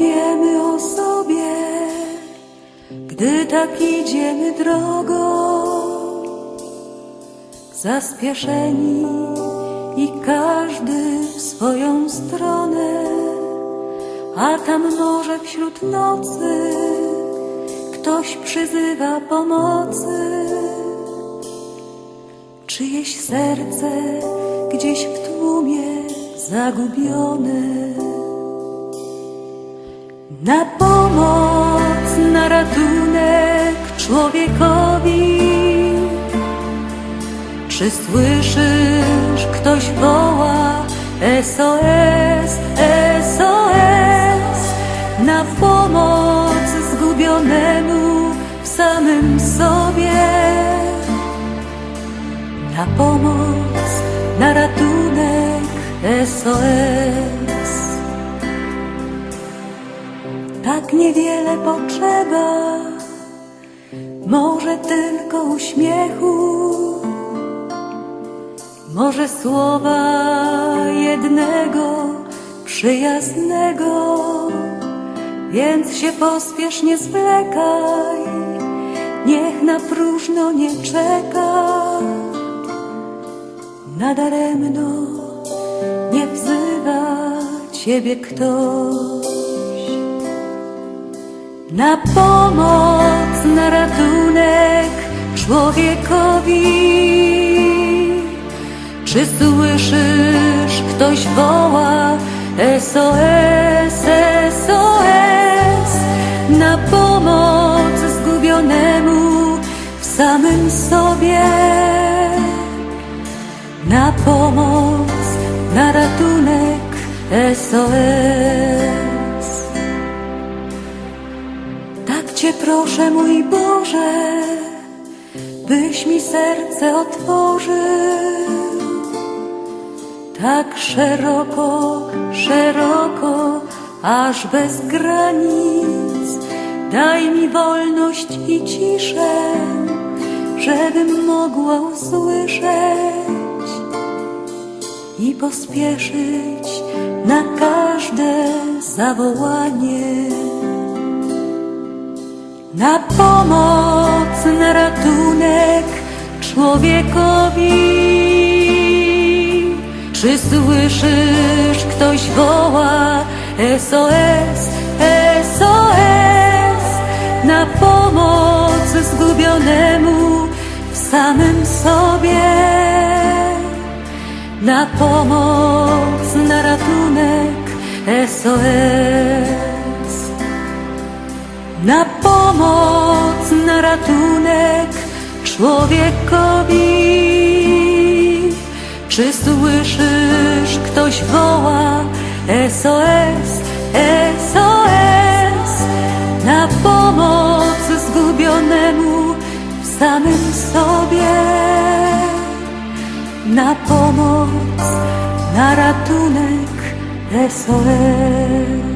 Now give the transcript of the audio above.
wiemy o sobie, gdy tak idziemy drogą, zaspieszeni i każdy w swoją stronę, a tam może wśród nocy ktoś przyzywa pomocy. Czyjeś serce gdzieś w tłumie zagubione. Na pomoc, na ratunek człowiekowi. Czy słyszysz, ktoś woła SOS, SOS na pomoc zgubionemu w samym sobie? Na pomoc, na ratunek SOS. Tak niewiele potrzeba, może tylko uśmiechu, może słowa jednego przyjaznego, więc się pospiesz, nie zwlekaj, niech na próżno nie czeka. Nadaremno nie wzywa Ciebie ktoś. Na pomoc, na ratunek człowiekowi. Czy słyszysz, ktoś woła SOS, SOS na pomoc zgubionemu w samym sobie na pomoc, na ratunek SOS. Cię proszę, mój Boże, byś mi serce otworzył. Tak szeroko, szeroko, aż bez granic. Daj mi wolność i ciszę, żebym mogła usłyszeć i pospieszyć na każde zawołanie. Na pomoc, na ratunek człowiekowi. Czy słyszysz, ktoś woła SOS, SOS na pomoc zgubionemu w samym sobie na pomoc, na ratunek SOS. Na pomoc, na ratunek człowiekowi. Czy słyszysz, ktoś woła SOS, SOS na pomoc zgubionemu w samym sobie na pomoc, na ratunek SOS.